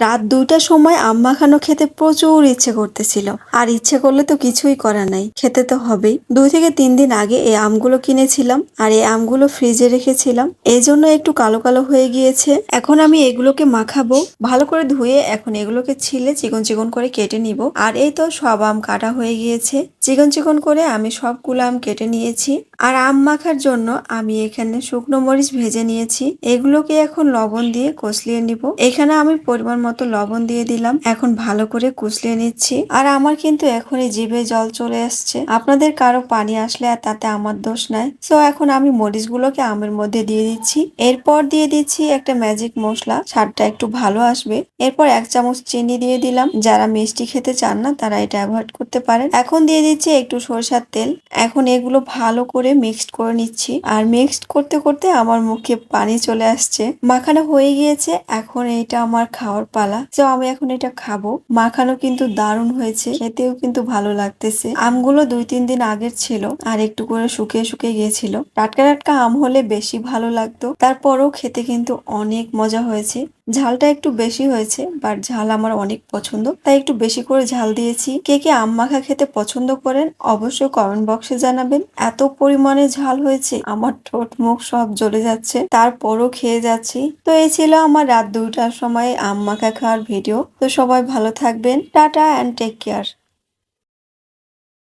রাত দুইটার সময় আম মাখানো খেতে প্রচুর ইচ্ছে করতেছিল। আর ইচ্ছে করলে তো কিছুই করা নাই। খেতে তো হবেই। দুই থেকে তিন দিন আগে এই আমগুলো কিনেছিলাম আর এই আমগুলো ফ্রিজে রেখেছিলাম। এই জন্য একটু কালো কালো হয়ে গিয়েছে। এখন আমি এগুলোকে মাখাবো। ভালো করে ধুয়ে এখন এগুলোকে ছিলে চিকন চিকন করে কেটে নিব। আর এই তো সব আম কাটা হয়ে গিয়েছে। চিকন চিকন করে আমি সবগুলো আম কেটে নিয়েছি। আর আম মাখার জন্য আমি এখানে শুকনো মরিচ ভেজে নিয়েছি। এগুলোকে এখন লবণ দিয়ে কষলিয়ে নিব। এখানে আমি পরিমাণ মতো লবণ দিয়ে দিলাম। এখন ভালো করে কুচলিয়ে নিচ্ছি। আর আমার কিন্তু এখনই জিভে জল চলে আসছে আপনাদের কারও পানি আসলে আর তাতে আমার দোষ নাই। সো এখন আমি মরিচগুলোকে আমের মধ্যে দিয়ে দিচ্ছি। এরপর দিয়ে দিচ্ছি একটা ম্যাজিক মশলা। স্বাদটা একটু ভালো আসবে। এরপর এক চামচ চিনি দিয়ে দিলাম। যারা মিষ্টি খেতে চান না, তারা এটা অ্যাভয়েড করতে পারেন। এখন দিয়ে দিচ্ছি একটু সরষার তেল। এখন এগুলো ভালো করে মিক্সড করে নিচ্ছি। আর মিক্সড করতে করতে আমার মুখে পানি চলে আসছে। মাখানো হয়ে গিয়েছে। এখন এটা আমার খাওয়ার পালা। তো আমি এখন এটা খাব। মাখানো কিন্তু দারুণ হয়েছে। খেতেও কিন্তু ভালো লাগতেছে। আমগুলো দুই, তিন দিন আগের ছিল আর একটু করে শুকিয়ে শুকিয়ে গিয়েছিল। টাটকা টাটকা আম হলে বেশি ভালো লাগতো। তারপরও খেতে কিন্তু অনেক মজা হয়েছে। ঝালটা একটু বেশি হয়েছে বাট ঝাল আমার অনেক পছন্দ। তাই একটু বেশি করে ঝাল দিয়েছি। কে কে আম মাখা খেতে পছন্দ করেন, অবশ্যই কমেন্ট বক্সে জানাবেন। এত পরিমাণে ঝাল হয়েছে, আমার ঠোঁট মুখ সব জ্বলে যাচ্ছে। তারপরও খেয়ে যাচ্ছি। তো এই ছিল আমার রাত দুইটার সময় আম মাখা খাওয়ার ভিডিও তো সবাই ভালো থাকবেন। Tata and take care